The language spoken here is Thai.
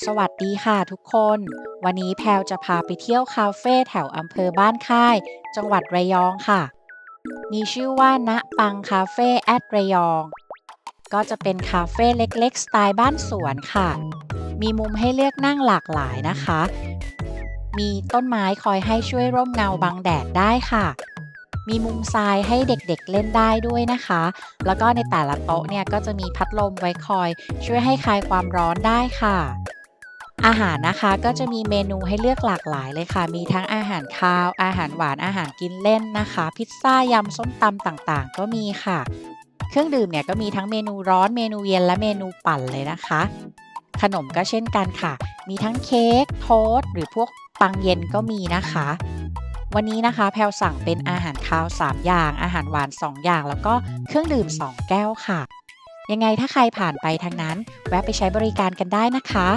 สวัสดีค่ะทุกคน วันนี้แพลวจะพาไปเที่ยวคาเฟ่แถวอำเภอบ้านค่าย จังหวัดระยองค่ะ มีชื่อว่าณปังคาเฟ่แอดระยอง ก็จะเป็นคาเฟ่เล็กๆ สไตล์บ้านสวนค่ะ มีมุมให้เลือกนั่งหลากหลายนะคะ มีต้นไม้คอยให้ช่วยร่มเงาบังแดดได้ค่ะ มีมุมทรายให้เด็กๆเล่นได้ด้วยนะคะ แล้วก็ในแต่ละโต๊ะเนี่ยก็จะมีพัดลมไว้คอย ช่วยให้คลายความร้อนได้ค่ะ อาหารนะคะก็จะมีเมนูให้เลือกหลากหลายเลยค่ะ มีทั้งอาหารคาว อาหารหวานอาหารกินเล่นนะคะ พิซซ่ายำส้มตำต่างๆ ก็มีค่ะ เครื่องดื่มเนี่ยก็มีทั้งเมนูร้อนเมนูเย็นและเมนูปั่นเลยนะคะ ขนมก็เช่นกันค่ะ มีทั้งเค้กโทสต์หรือพวกปังเย็นก็มีนะคะ วันนี้นะคะแพลวสั่งเป็นอาหารคาว 3 อย่าง อาหารหวาน 2 อย่าง แล้วก็เครื่องดื่ม 2 แก้วค่ะ ยังไงถ้าใครผ่านไปทางนั้น แวะไปใช้บริการกันได้นะคะ